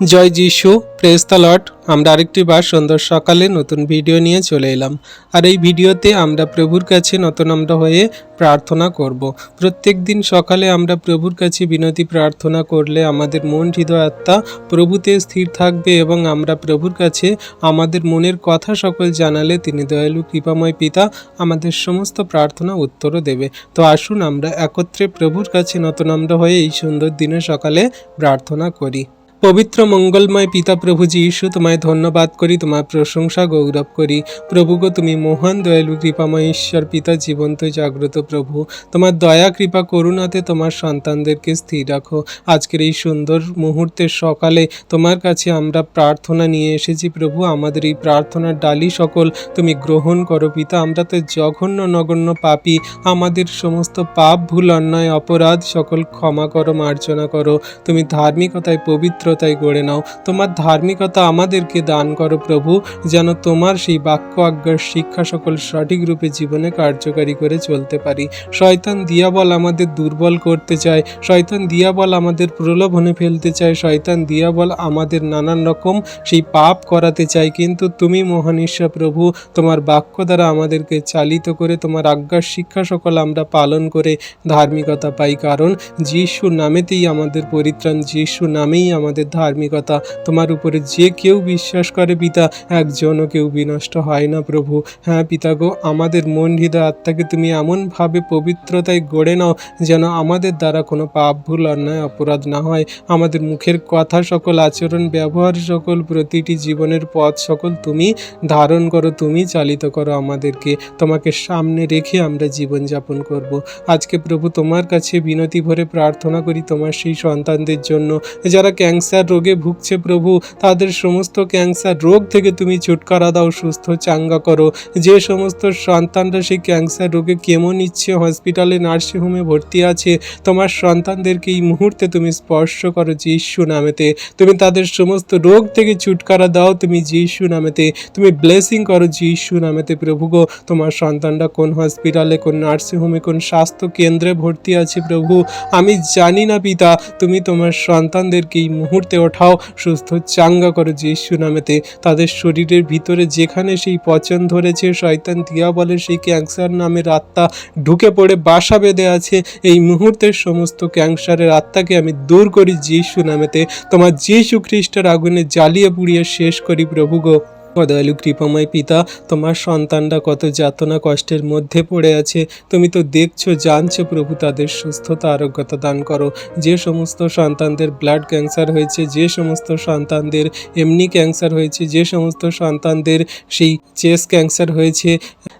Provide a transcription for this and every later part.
জয় যিশু প্রেস লট আমরা আরেকটি বার সুন্দর সকালে নতুন ভিডিও নিয়ে চলে এলাম। আর এই ভিডিওতে আমরা প্রভুর কাছে নতুন আমরা হয়ে প্রার্থনা করব। প্রত্যেক দিন সকালে আমরা প্রভুর কাছে বিনতি প্রার্থনা করলে আমাদের মন হৃদয় আত্মা প্রভুতে স্থির থাকবে এবং আমরা প্রভুর কাছে আমাদের মনের কথা সকল জানালে তিনি দয়ালু, কৃপাময় পিতা আমাদের সমস্ত প্রার্থনা উত্তরও দেবে। তো আসুন আমরা একত্রে প্রভুর কাছে নতুন আমরা হয়ে এই সুন্দর দিনে সকালে প্রার্থনা করি। পবিত্র মঙ্গলময় পিতা প্রভু যীশু, তোমায় ধন্যবাদ করি, তোমার প্রশংসা গৌরব করি। প্রভু গো, তুমি মহান, দয়ালু, কৃপাময় ঈশ্বর পিতা, জীবন্ত, জাগ্রত প্রভু। তোমার দয়া, কৃপা, করুণাতে তোমার সন্তানদেরকে স্থির রাখো। আজকের এই সুন্দর মুহূর্তের সকালে তোমার কাছে আমরা প্রার্থনা নিয়ে এসেছি, প্রভু, আমাদের এই প্রার্থনার ডালি সকল তুমি গ্রহণ করো পিতা। আমরা তো জঘন্য, নগণ্য পাপী, আমাদের সমস্ত পাপ, ভুল, অন্যায়, অপরাধ সকল ক্ষমা করো, মার্জনা করো। তুমি ধার্মিকতায় পবিত্রতায় গড়ে নাও। তোমার ধার্মিকতা আমাদেরকে দান করো প্রভু, যেন তোমার সেই বাক্য, আজ্ঞার শিক্ষা সকল সঠিক রূপে জীবনে কার্যকারী করে চলতে পারি। শয়তান দিয়াবল আমাদের দুর্বল করতে চায়, শয়তান দিয়াবল আমাদের প্রলোভনে ফেলতে চায়, শয়তান দিয়াবল আমাদের নানান রকম সেই পাপ করাতে চায়। কিন্তু তুমি মহান ঈশ্বর প্রভু, তোমার বাক্য দ্বারা আমাদেরকে চালিত করে, তোমার আজ্ঞার শিক্ষা সকল আমরা পালন করে ধার্মিকতা পাই। কারণ যিশু নামেতেই আমাদের পরিত্রাণ, যিশু নামেই আমাদের ধার্মিকতা, তোমার উপরে যে কেউ বিশ্বাস করে পিতা, একজনও কেউ বিনষ্ট হয় না প্রভু। হ্যাঁ পিতা গো, আমাদের মন হৃদয় আত্মাকে তুমি এমনভাবে পবিত্রতায় গড়ে নাও যেন আমাদের দ্বারা কোনো পাপ ভুল, অন্যায়, অপরাধ না হয়। আমাদের মুখের কথা সকল, আচরণ, ব্যবহার সকল, প্রতিটি জীবনের পথ সকল তুমি ধারণ করো, তুমি চালিত করো আমাদেরকে। তোমাকে সামনে রেখে আমরা জীবনযাপন করব। আজকে প্রভু তোমার কাছে বিনতি ভরে প্রার্থনা করি তোমার সেই সন্তানদের জন্য, যারা ক্যান্সার রোগে ভুগছে প্রভু। তাদের সমস্ত ক্যান্সার রোগ থেকে তুমি ছুটকারা দাও, সুস্থ চাঙ্গা করো। যে সমস্ত সন্তানরা সেই ক্যান্সার রোগে কেমন নিচ্ছে হসপিটালে নার্সিংহোমে ভর্তি আছে, তোমার সন্তানদেরকে এই মুহূর্তে তুমি স্পর্শ করো যিশু নামেতে। তুমি তাদের সমস্ত রোগ থেকে ছুটকারা দাও, তুমি যিশু নামেতে। তুমি ব্লেসিং করো যিশু নামেতে প্রভু গো। তোমার সন্তানরা কোন হসপিটালে, কোন নার্সিংহোমে কোন স্বাস্থ্য কেন্দ্রে ভর্তি আছে প্রভু? আমি জানি না পিতা, তুমি তোমার সন্তানদেরকে এই মুহূর্তে ওঠাও, সুস্থ চাঙ্গা করো যিশু নামেতে। তাদের শরীরের ভিতরে যেখানে সেই পচন ধরেছে, শয়তান দিয়া বলে সেই ক্যান্সার নামের আত্মা ঢুকে পড়ে, বাসা বেঁধে আছে। এই মুহূর্তের সমস্ত ক্যান্সারের আত্মাকে আমি দূর করি যিশু নামেতে। তোমার যিশু খ্রিস্টের আগুনে জ্বালিয়ে পুড়িয়ে শেষ করি প্রভু গো। দয়ালু কৃপাময় পিতা, তোমার সন্তানরা কত যাতনা কষ্টের মধ্যে পড়ে আছে। তুমি তো দেখছ, জানছো প্রভু তাদের সুস্থতা, আরোগ্যতা দান করো। যে সমস্ত সন্তানদের ব্লাড ক্যান্সার হয়েছে, যে সমস্ত সন্তানদের এমনি ক্যান্সার হয়েছে, যে সমস্ত সন্তানদের সেই চেস্ট ক্যান্সার হয়েছে,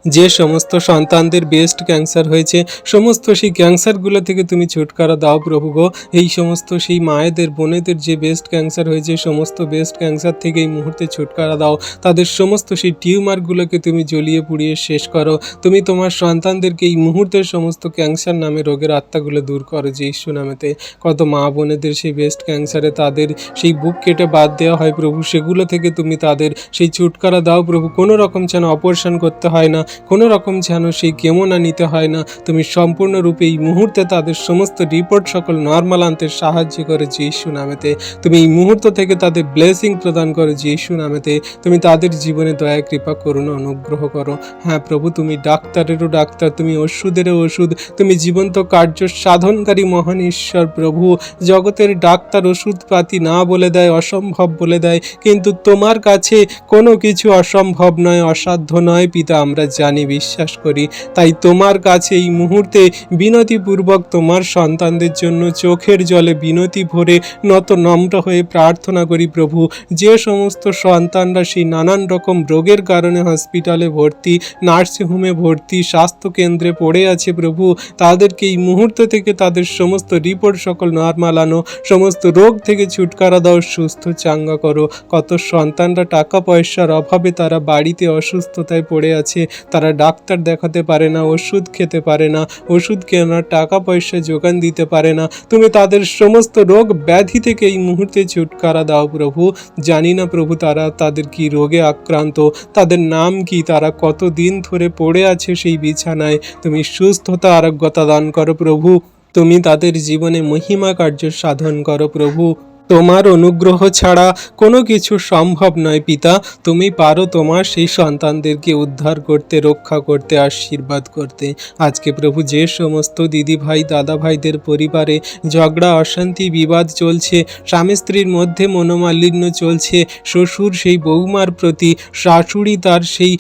যে সমস্ত সন্তানদের বেস্ট ক্যান্সার হয়েছে, সমস্ত সেই ক্যান্সারগুলো থেকে তুমি ছুটকারা দাও প্রভু গো। এই সমস্ত সেই মায়েদের, বোনেদের যে বেস্ট ক্যান্সার হয়েছে, সমস্ত বেস্ট ক্যান্সার থেকে এই মুহূর্তে ছুটকারা দাও। তাদের সমস্ত সেই টিউমারগুলোকে তুমি জ্বলিয়ে পুড়িয়ে শেষ করো। তুমি তোমার সন্তানদেরকে এই মুহূর্তের সমস্ত ক্যান্সার নামে রোগের আত্মাগুলো দূর করো যে ইস্যু নামেতে। কত মা বোনেদের সেই বেস্ট ক্যান্সারে তাদের সেই বুক কেটে বাদ দেওয়া হয় প্রভু, সেগুলো থেকে তুমি তাদের সেই ছুটকারা দাও প্রভু। কোনো রকম যেন অপারেশন করতে হয় না, কোনো রকম যেন সেই কেমনা নিতে হয় না। তুমি সম্পূর্ণরূপে এই মুহূর্তে তাদের সমস্ত রিপোর্ট সকল নর্মাল আনতে সাহায্য করে যে ইস্যু নামেতে। তুমি এই মুহূর্ত থেকে তাদের ব্লেসিং প্রদান করো যিশু নামেতে। তুমি তাদের জীবনে দয়া, কৃপা করুন অনুগ্রহ করো। হ্যাঁ প্রভু, তুমি ডাক্তারেরও ডাক্তার, তুমি ওষুধেরও ওষুধ, তুমি জীবন্ত কার্য সাধনকারী মহান ঈশ্বর প্রভু। জগতের ডাক্তার ওষুধপাতি না বলে দেয়, অসম্ভব বলে দেয়, কিন্তু তোমার কাছে কোনো কিছু অসম্ভব নয়, অসাধ্য নয়, পিতা, আমরা জানি, বিশ্বাস করি। তাই তোমার কাছে এই মুহূর্তে বিনতিপূর্বক তোমার সন্তানদের জন্য চোখের জলে বিনতি ভরে নত নম্র হয়ে প্রার্থনা করি প্রভু। যে সমস্ত সন্তানরা সেই নানান রকম রোগের কারণে হসপিটালে ভর্তি নার্সিংহোমে ভর্তি স্বাস্থ্য কেন্দ্রে পড়ে আছে প্রভু। তাদেরকে এই মুহূর্ত থেকে তাদের সমস্ত রিপোর্ট সকল নর্মাল আনো সমস্ত রোগ থেকে ছুটকারা দাও, সুস্থ চাঙ্গা করো। কত সন্তানরা টাকা পয়সার অভাবে তারা বাড়িতে অসুস্থতায় পড়ে আছে। তারা ডাক্তার দেখাতে পারে না, ওষুধ খেতে পারে না, ওষুধ কেনার টাকা পয়সা যোগান দিতে পারে না। তুমি তাদের সমস্ত রোগ ব্যাধি থেকে এই মুহূর্তে ছুটকারা দাও প্রভু। জানি না প্রভু তারা তাদের কি রোগে আক্রান্ত। তাদের নাম কি? তারা কত দিন ধরে পড়ে আছে সেই বিছানায়? তুমি সুস্থতা, আরোগ্যতা দান করো প্রভু। তুমি তাদের জীবনে মহিমা কার্য সাধন করো প্রভু। তোমার অনুগ্রহ ছাড়া কোনো কিছু সম্ভব নয়, পিতা। তুমি পারো তোমার সেই সন্তানদেরকে উদ্ধার করতে, রক্ষা করতে, আশীর্বাদ করতে। আজকে প্রভু যে সমস্ত দিদি ভাই দাদা ভাইদের পরিবারে ঝগড়া, অশান্তি, বিবাদ চলছে, স্বামী স্ত্রীর মধ্যে মনোমালিন্য চলছে, শ্বশুর সেই বৌমার প্রতি, শাশুড়ি তার সেই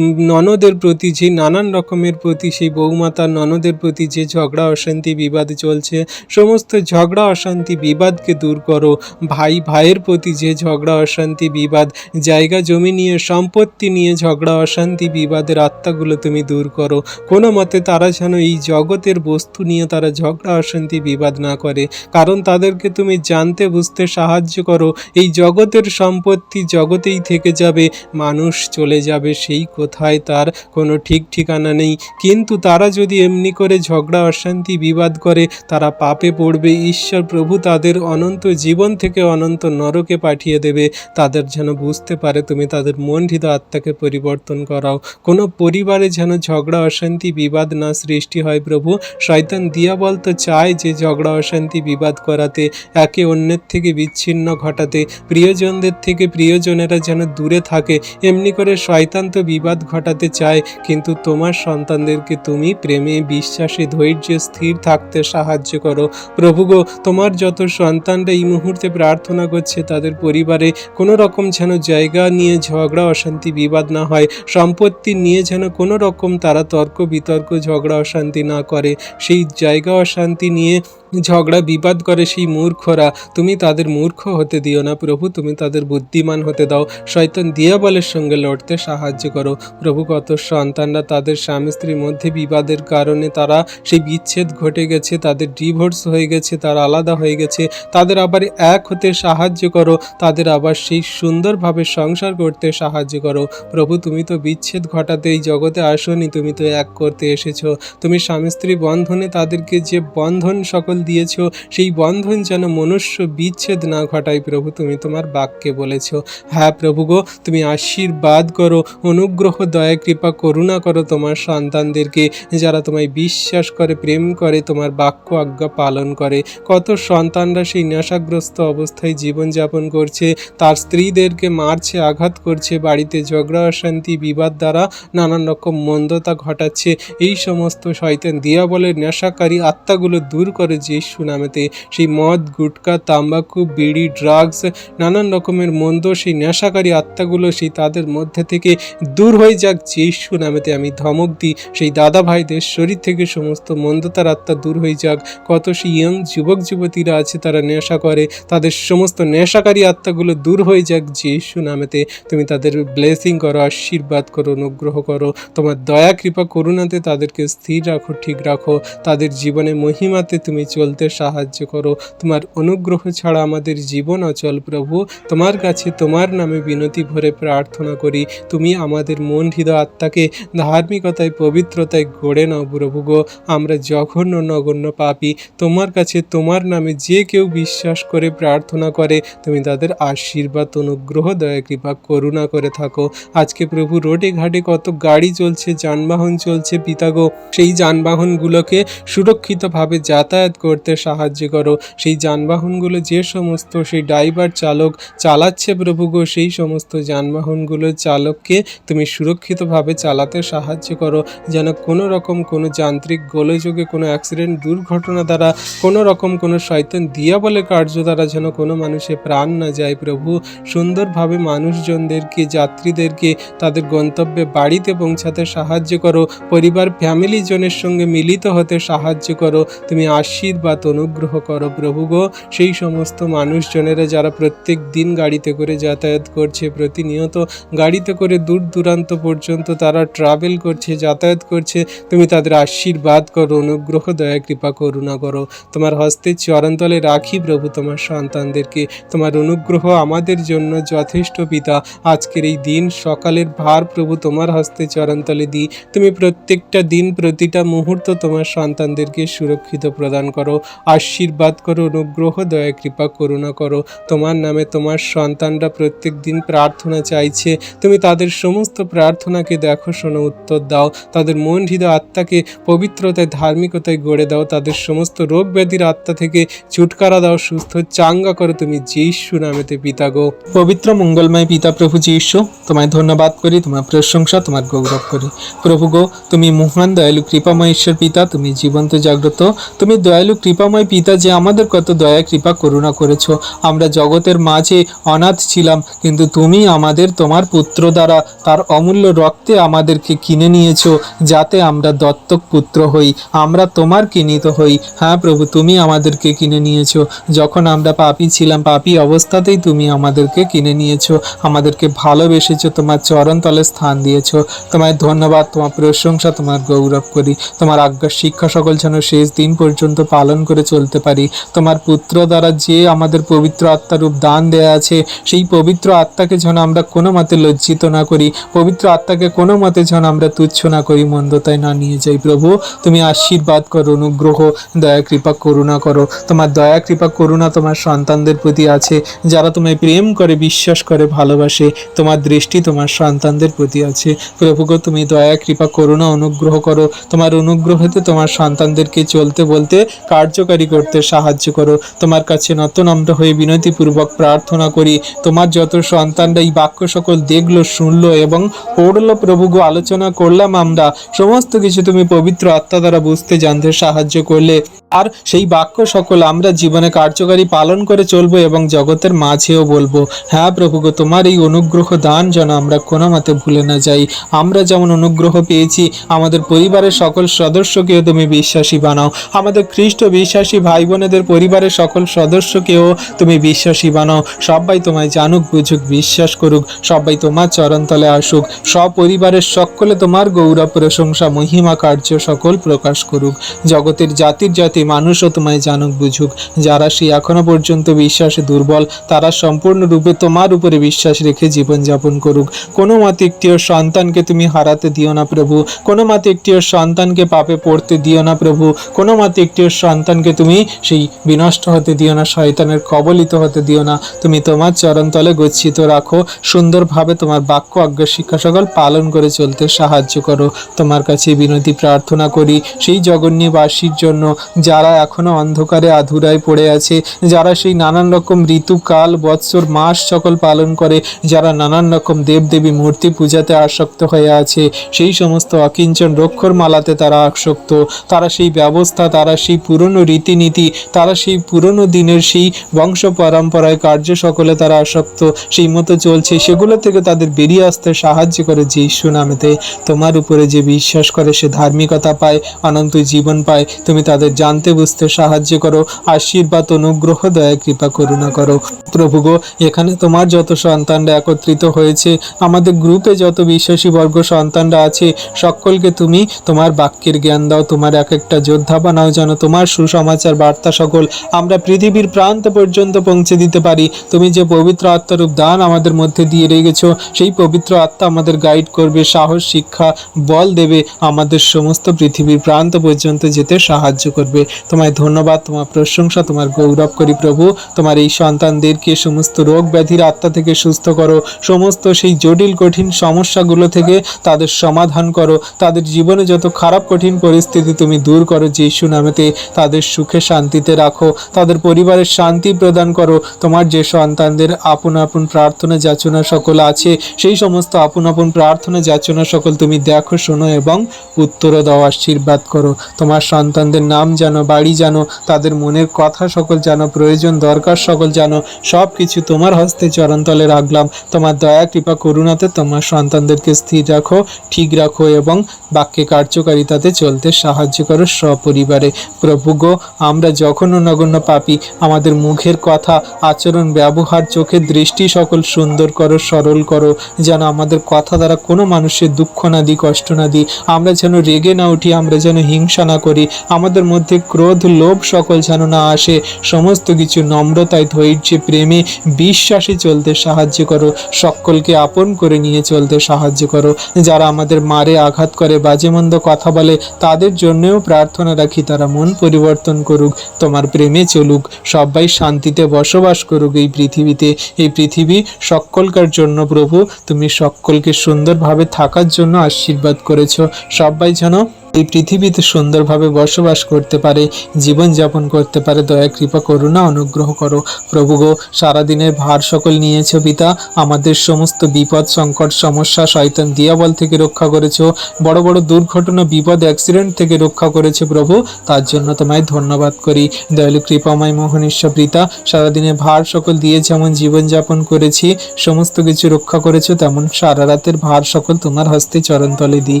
ননদের প্রতি, যে নানান রকমের প্রতি, সেই বৌমা তার ননদের প্রতি যে ঝগড়া, অশান্তি, বিবাদ চলছে, সমস্ত ঝগড়া, অশান্তি, বিবাদকে দূর করো। ভাই, ভাইয়ের প্রতি যে ঝগড়া, অশান্তি, বিবাদ, জায়গা, জমি নিয়ে, সম্পত্তি নিয়ে ঝগড়া, অশান্তি, বিবাদের আত্মাগুলো তুমি দূর করো। কোনো মতে তারা যেন এই জগতের বস্তু নিয়ে তারা ঝগড়া, অশান্তি, বিবাদ না করে। কারণ তাদেরকে তুমি জানতে, বুঝতে সাহায্য করো। এই জগতের সম্পত্তি জগতেই থেকে যাবে, মানুষ চলে যাবে, সেই কোথায় তার কোনো ঠিক ঠিকানা নেই। কিন্তু তারা যদি এমনি করে ঝগড়া, অশান্তি, বিবাদ করে, তারা পাপে পড়বে। ঈশ্বর প্রভু তাদের অনন্ত জীবন থেকে অনন্ত নরকে পাঠিয়ে দেবে। তাদের যেন বুঝতে পারে তুমি তাদের মন্ডিত আত্মাকে পরিবর্তন করাও। কোনো পরিবারে যেন ঝগড়া, অশান্তি, বিবাদ না সৃষ্টি হয় প্রভু। শয়তান দিয়া বলতে চায় যে ঝগড়া, অশান্তি, বিবাদ করাতে, একে অন্যের থেকে বিচ্ছিন্ন ঘটাতে। প্রিয়জনদের থেকে প্রিয়জনেরা যেন দূরে থাকে। এমনি করে শয়তান তো বিবাদ ঘটাতে চায়। কিন্তু তোমার সন্তানদেরকে তুমি প্রেমে, বিশ্বাসে, ধৈর্য স্থির থাকতে সাহায্য করো। প্রভু গো, তোমার যত সন্তানরা এই মুহূর্তে প্রার্থনা করছে, তাদের পরিবারে কোনো রকম যেন জায়গা নিয়ে ঝগড়া, অশান্তি, বিবাদ না হয়। সম্পত্তি নিয়ে যেন কোনো রকম তারা তর্ক বিতর্ক, ঝগড়া, অশান্তি না করে। সেই জায়গা অশান্তি নিয়ে ঝগড়া, বিবাদ করে সেই মূর্খরা, তুমি তাদের মূর্খ হতে দিও না প্রভু, তুমি তাদের বুদ্ধিমান হতে দাও। শয়তান দিয়াবলের সঙ্গে লড়তে সাহায্য করো। প্রভু কত সন্তানরা তাদের স্বামী স্ত্রীর মধ্যে বিবাদের কারণে তারা সেই বিচ্ছেদ ঘটে গেছে, তাদের ডিভোর্স হয়ে গেছে, তারা আলাদা হয়ে গেছে। তাদের আবার এক হতে সাহায্য করো, তাদের আবার সেই সুন্দরভাবে সংসার করতে সাহায্য করো। প্রভু, তুমি তো বিচ্ছেদ ঘটাতে এই জগতে আসনি, তুমি তো এক করতে এসেছ। তুমি স্বামী স্ত্রী বন্ধনে তাদেরকে যে বন্ধন সকল দিয়েছ, সেই বন্ধন যেন মনুষ্য বিচ্ছেদ না ঘটায় প্রভু, তুমি তোমার বাক্যে বলেছ। হ্যাঁ প্রভু গো, তুমি আশীর্বাদ করো, অনুগ্রহ, দয়া, কৃপা, করুণা করো তোমার সন্তানদেরকে, যারা তোমায় বিশ্বাস করে, প্রেম করে, তোমার বাক্য আজ্ঞা পালন করে। কত সন্তানরা সেই নেশাগ্রস্ত অবস্থায় জীবনযাপন করছে, তার স্ত্রীদেরকে মারছে, আঘাত করছে, বাড়িতে ঝগড়া, অশান্তি, বিবাদ দ্বারা নানান রকম মন্দতা ঘটাচ্ছে। এই সমস্ত শয়তান দিয়া বলে নেশাকারী আত্মাগুলো দূর করে যিশু নামেতে। সেই মদ, গুটকা, তাম্বাকু, বিড়ি, ড্রাগস, নানান রকমের মন্দ, সেই নেশাকারী আত্মাগুলো সেই তাদের মধ্যে থেকে দূর হয়ে যাক যিশু নামেতে। আমি ধমক দিই, সেই দাদা ভাইদের শরীর থেকে সমস্ত মন্দতার আত্মা দূর হয়ে যাক। কত সেই ইয়ং যুবক, যুবতীরা আছে, তারা নেশা করে। তাদের সমস্ত নেশাকারী আত্মাগুলো দূর হয়ে যাক যিশু নামেতে। তুমি তাদের ব্লেসিং করো, আশীর্বাদ করো, অনুগ্রহ করো। তোমার দয়া, কৃপা, করুণাতে তাদেরকে স্থির রাখো, ঠিক রাখো। তাদের জীবনে মহিমাতে তুমি চলতে সাহায্য করো। তোমার অনুগ্রহ ছাড়া আমাদের জীবন অচল, প্রভু। তোমার কাছে তোমার নামে বিনতি ভরে প্রার্থনা করি। তুমি আমাদের মন হৃদয় আত্মাকে ধার্মিকতায়, পবিত্রতায় গড়ে নাও, প্রভু গো। আমরা জঘন্য, নগণ্য পাপি। তোমার কাছে তোমার নামে যে কেউ বিশ্বাস করে, প্রার্থনা করে, তুমি তাদের আশীর্বাদ, অনুগ্রহ, দয়া, কৃপা, করুণা করে থাকো। আজকে প্রভু রোডে ঘাটে কত গাড়ি চলছে, যানবাহন চলছে, পিতাগো, সেই যানবাহনগুলোকে সুরক্ষিতভাবে যাতায়াত করতে সাহায্য করো। সেই যানবাহনগুলো যে সমস্ত সেই ড্রাইভার চালক চালাচ্ছে প্রভু গো, সেই সমস্ত যানবাহনগুলোর চালককে তুমি সুরক্ষিতভাবে চালাতে সাহায্য করো। যেন কোনো রকম কোনো যান্ত্রিক গোলযোগে কোনো অ্যাক্সিডেন্ট, দুর্ঘটনা দ্বারা কোনো রকম কোনো শয়তান দিয়া বলে কার্য দ্বারা যেন কোনো মানুষের প্রাণ না যায় প্রভু। সুন্দরভাবে মানুষজনদেরকে, যাত্রীদেরকে তাদের গন্তব্যে বাড়িতে পৌঁছাতে সাহায্য করো। পরিবার ফ্যামিলি জনের সঙ্গে মিলিত হতে সাহায্য করো। তুমি আশীর্বাদ অনুগ্রহ করো প্রভু গো। সেই সমস্ত মানুষজনেরা যারা প্রত্যেক দিন গাড়িতে করে যাতায়াত করছে, প্রতিনিয়ত গাড়িতে করে দূর দূরান্ত পর্যন্ত তারা ট্রাভেল করছে, যাতায়াত করছে, তুমি তাদের আশীর্বাদ করো, অনুগ্রহ, দয়া, কৃপা, করুণা করো। তোমার হস্তে চরণতলে রাখি প্রভু, তোমার সন্তানদেরকে। তোমার অনুগ্রহ আমাদের জন্য যথেষ্ট পিতা। আজকের এই দিন সকালের ভার প্রভু, তোমার হস্তে চরণতলে দিই। তুমি প্রত্যেকটা দিন, প্রতিটা মুহূর্ত তোমার সন্তানদেরকে সুরক্ষিত প্রদান করো। করো, আশীর্বাদ করো, অনুগ্রহ দয়া, কৃপা, করুণা করো। তোমার নামে তোমার সন্তানরা প্রত্যেক দিন প্রার্থনা চাইছে। তুমি তাদের সমস্ত প্রার্থনাকে দেখো, শোনো, উত্তর দাও। তাদের মন হৃদয় আত্মাকে পবিত্রতায়, ধার্মিকতায় গড়ে দাও। তাদের সমস্ত রোগ ব্যাধির আত্মা থেকে ছুটকারা দাও, সুস্থ চাঙ্গা করো। তুমি যিশু নামেতে পিতা গো। পবিত্র, মঙ্গলময় পিতা প্রভু যিশু, তোমায় ধন্যবাদ করি, তোমার প্রশংসা, তোমার গৌরব করি। প্রভু গো, তুমি মহান, দয়ালু, কৃপাময় ঈশ্বর পিতা, তুমি জীবন্ত, জাগ্রত, তুমি দয়ালু কৃপাময় পিতা যে আমাদের কত দয়া, কৃপা, করুণা করেছ। আমরা জগতের মাঝে অনাথ ছিলাম, কিন্তু তুমি আমাদের, তোমার পুত্র দ্বারা তার অমূল্য রক্তে আমাদেরকে কিনে নিয়েছো, যাতে আমরা দত্তক পুত্র হই, আমরা তোমার কিনিত হই। হ্যাঁ প্রভু, তুমি আমাদেরকে কিনে নিয়েছো। যখন আমরা পাপী ছিলাম, পাপী অবস্থাতেই তুমি আমাদেরকে কিনে নিয়েছো, আমাদেরকে ভালোবেসেছো, তোমার চরণ তলে স্থান দিয়েছ। তোমায় ধন্যবাদ, তোমার প্রশংসা, তোমার গৌরব করি। তোমার আজ্ঞা, শিক্ষা সকল যেন শেষ দিন পর্যন্ত পালন করে চলতে পারি। তোমার পুত্র দ্বারা যে আমাদের পবিত্র আত্মারূপ দান দেয়া আছে, সেই পবিত্র আত্মাকে যেন আমরা কোনো মতে লজ্জিত না করি, পবিত্র আত্মাকে কোনো মতে যেন আমরা তুচ্ছ না করি, মন্দতায় না নিয়ে যাই। প্রভু, তুমি আশীর্বাদ করো, অনুগ্রহ, দয়া, কৃপা, করুণা করো। তোমার দয়া, কৃপা, করুণা তোমার সন্তানদের প্রতি আছে। যারা তোমায় প্রেম করে, বিশ্বাস করে, ভালোবাসে, তোমার দৃষ্টি তোমার সন্তানদের প্রতি আছে। প্রভু তুমি দয়া, কৃপা, করুণা, অনুগ্রহ করো। তোমার অনুগ্রহতে তোমার সন্তানদেরকে চলতে বলতে কার্যকারী করতে সাহায্য করো। তোমার কাছে নতনম্র হয়ে বিনতিপূর্বক প্রার্থনা করি। তোমার যত সন্তানরা এই বাক্য সকল দেখল, শুনলো এবং পড়ল, প্রভু গো, আলোচনা করলাম আমরা। সমস্ত কিছু তুমি পবিত্র আত্মা দ্বারা বুঝতে জানতে সাহায্য করলে। আর সেই বাক্য সকল আমরা জীবনে কার্যকারী পালন করে চলবো এবং জগতের মাঝেও বলব হ্যাঁ প্রভু গো, তোমার এই অনুগ্রহ দান যেন আমরা কোনো মতে ভুলে না যাই। আমরা যেমন অনুগ্রহ পেয়েছি, আমাদের পরিবারের সকল সদস্যকেও তুমি বিশ্বাসী বানাও। আমাদের খ্রিস্ট বিশ্বাসী ভাই বোনেদের পরিবারের সকল সদস্যকেও তুমি বিশ্বাসী বানাও। সবাই তোমায় জানুক, বুঝুক, বিশ্বাস করুক, সবাই তোমার চরণতলে আসুক। সব পরিবারের সকলে তোমার গৌরব, প্রশংসা, মহিমা, কার্য সকল প্রকাশ করুক। জগতের জাতির জাতি মানুষও তোমায় জানুক, বুঝুক। যারা সেই এখনও পর্যন্ত বিশ্বাসে দুর্বল, তারা সম্পূর্ণরূপে তোমার উপরে বিশ্বাস রেখে জীবনযাপন করুক। কোনো মতে একটিও সন্তানকে তুমি হারাতে দিও না প্রভু। কোনো মতে একটিও সন্তানকে পাপে পড়তে দিও না প্রভু। কোনো মতে একটিও সন্তানকে তুমি সেই বিনষ্ট হতে দিও না, শয়তানের কবলিত হতে দিও না। তুমি তোমার চরণতলে গচ্ছিত রাখো। সুন্দরভাবে তোমার বাক্য, আজ্ঞা, শিক্ষা সকল পালন করে চলতে সাহায্য করো। তোমার কাছে বিনতি প্রার্থনা করি সেই জগন্যবাসীর জন্য যারা এখনও অন্ধকারে আধুরায় পড়ে আছে, যারা সেই নানান রকম ঋতুকাল বৎসর, মাস সকল পালন করে, যারা নানান রকম দেবদেবী মূর্তি পূজাতে আসক্ত হয়ে আছে, সেই সমস্ত অকিঞ্চন রক্ষর মালাতে তারা আসক্ত। তারা সেই ব্যবস্থা, তারা সেই পুরনো রীতিনীতি, তারা সেই পুরনো দিনের সেই বংশ পরম্পরায় কার্য সকলে তারা আসক্ত। সেই মতো চলছে, সেগুলো থেকে তাদের বেরিয়ে আসতে সাহায্য করে যে ঈশ্বর নামেতে। তোমার উপরে যে বিশ্বাস করে, সে ধার্মিকতা পায়, অনন্ত জীবন পায়, তুমি তাদের জানতে বুঝতে সাহায্য করো, আশীর্বাদ, অনুগ্রহ, দয়া, কৃপা, করুণা করো। প্রভু গো, এখানে তোমার যত সন্তানরা একত্রিত হয়েছে, আমাদের গ্রুপে যত বিশ্বাসী বর্গ সন্তানরা আছে, সকলকে তুমি তোমার বাক্যের জ্ঞান দাও, তোমার এক একটা যোদ্ধা বানাও, যেন তোমার সুসমাচার বার্তা সকল আমরা পৃথিবীর প্রান্ত পর্যন্ত পৌঁছে দিতে পারি। তুমি যে পবিত্র আত্মারূপ দান আমাদের মধ্যে দিয়ে রেখেছো, সেই পবিত্র আত্মা আমাদের গাইড করবে, সাহস, শিক্ষা, বল দেবে, আমাদের সমস্ত পৃথিবীর প্রান্ত পর্যন্ত যেতে সাহায্য করবে। তোমায় ধন্যবাদ, তোমার প্রশংসা, তোমার গৌরব করি প্রভু। তোমার এই সন্তানদেরকে সমস্ত রোগ ব্যাধির আত্মা থেকে সুস্থ করো। সমস্ত সেই জটিল, কঠিন সমস্যাগুলো থেকে তাদের সমাধান করো। তাদের জীবনে যত খারাপ, কঠিন পরিস্থিতি তুমি দূর করো যিশু নামেতে, তাদের সুখে শান্তিতে রাখো। তাদের পরিবারের শান্তি প্রদান করো। তোমার যে সন্তানদের আপন আপন প্রার্থনা, যাচনা সকল আছে, সেই সমস্ত আপন আপন প্রার্থনা, যাচনা সকল তুমি দেখো, শোনো এবং উত্তর দাও, আশীর্বাদ করো। তোমার সন্তানদের নাম জানো বাড়ি জানো তাদের মনের কথা সকল জানো প্রয়োজন, দরকার সকল জানো সব কিছু তোমার হস্তে চরণতলে রাখলাম। তোমার দয়া, কৃপা, করুণাতে তোমার সন্তানদেরকে স্থির রাখো, ঠিক রাখো এবং বাক্যে কার্যকারিতাতে চলতে সাহায্য করো সপরিবারে। প্রভু গো, আমরা যখন নগণ্য পাপি, আমাদের মুখের কথা, আচরণ, ব্যবহার, চোখের দৃষ্টি সকল সুন্দর করো, সরল করো, যেন আমাদের কথা দ্বারা কোনো মানুষের দুঃখ না দিই, কষ্ট না দিই। আমরা যেন রেগে না উঠি, আমরা যেন হিংসা না করি, আমাদের মধ্যে ক্রোধ, লোভ সকল যেন না আসে, সমস্ত কিছু নম্রতায়, ধৈর্যে, প্রেমে, বিশ্বাসে চলতে সাহায্য করো। সকলকে আপন করে নিয়ে চলতে সাহায্য করো। যারা আমাদের মারে আঘাত করে, বাজে মন্দ কথা বলে, তাদের জন্যও প্রার্থনা রাখি, তারা মন পরিবর্তন করুক, তোমার প্রেমে চলুক, সবাই শান্তিতে বসবাস করুক এই পৃথিবীতে। এই পৃথিবী সকলকার জন্য প্রভু, তুমি সকলকে সুন্দরভাবে থাকার জন্য আশীর্বাদ করেছ। সবাই যেন এই পৃথিবীতে সুন্দরভাবে বসবাস করতে পারে, জীবনযাপন করতে পারে, দয়া, কৃপা, করুণা, অনুগ্রহ করো। প্রভু গো, সারাদিনের ভার সকল নিয়েছো পিতা, আমাদের সমস্ত বিপদ, সংকট, সমস্যা, শয়তান দিয়াবল থেকে রক্ষা করেছ। বড় বড় দুর্ঘটনা, বিপদ, অ্যাক্সিডেন্ট থেকে রক্ষা করেছে প্রভু, তার জন্য তোমায় ধন্যবাদ করি। দয়ালু, কৃপাময় মোহনীশ্বর পিতা সারাদিনে ভার সকল দিয়ে যেমন জীবনযাপন করেছি, সমস্ত কিছু রক্ষা করেছ, তেমন সারা রাতের ভার সকল তোমার হস্তে চরণতলে দিই।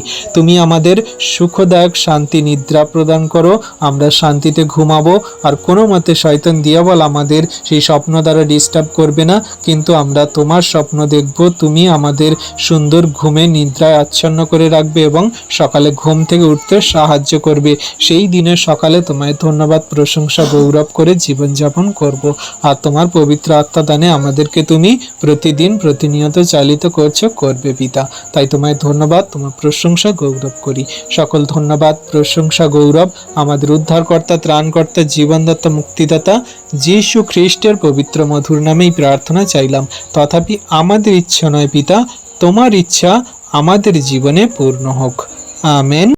তুমি আমাদের সুখদায়ক শান্তি নিদ্রা প্রদান করো, আমরা শান্তিতে ঘুমাবো। আর কোনো মতে শয়তান দিয়াবল আমাদের সেই স্বপ্ন দ্বারা ডিস্টার্ব করবে না, কিন্তু আমরা তোমার স্বপ্ন দেখব, তুমি আমাদের সুন্দর ঘুমে নিদ্রায় আচ্ছন্ন করে রাখবে এবং সকালে ঘুম থেকে উঠতে সাহায্য করবে। সেই দিনে সকালে তোমায় ধন্যবাদ, প্রশংসা, গৌরব করে জীবনযাপন করব। আর তোমার পবিত্র আত্মা দানে আমাদেরকে তুমি প্রতিদিন প্রতিনিয়ত চালিত করছ, করবে পিতা। তাই তোমায় ধন্যবাদ, তোমার প্রশংসা, গৌরব করি। সকল ধন্যবাদ, প্রশংসা গৌরব। আমাদের উদ্ধারকর্তা, ত্রাণকর্তা, জীবনদাতা, মুক্তিদাতা যীশু খ্রিস্টের পবিত্র মধুর নামেই প্রার্থনা চাইলাম। তথাপি আমাদের ইচ্ছা নয় পিতা, তোমার ইচ্ছা আমাদের জীবনে পূর্ণ হোক। আমেন।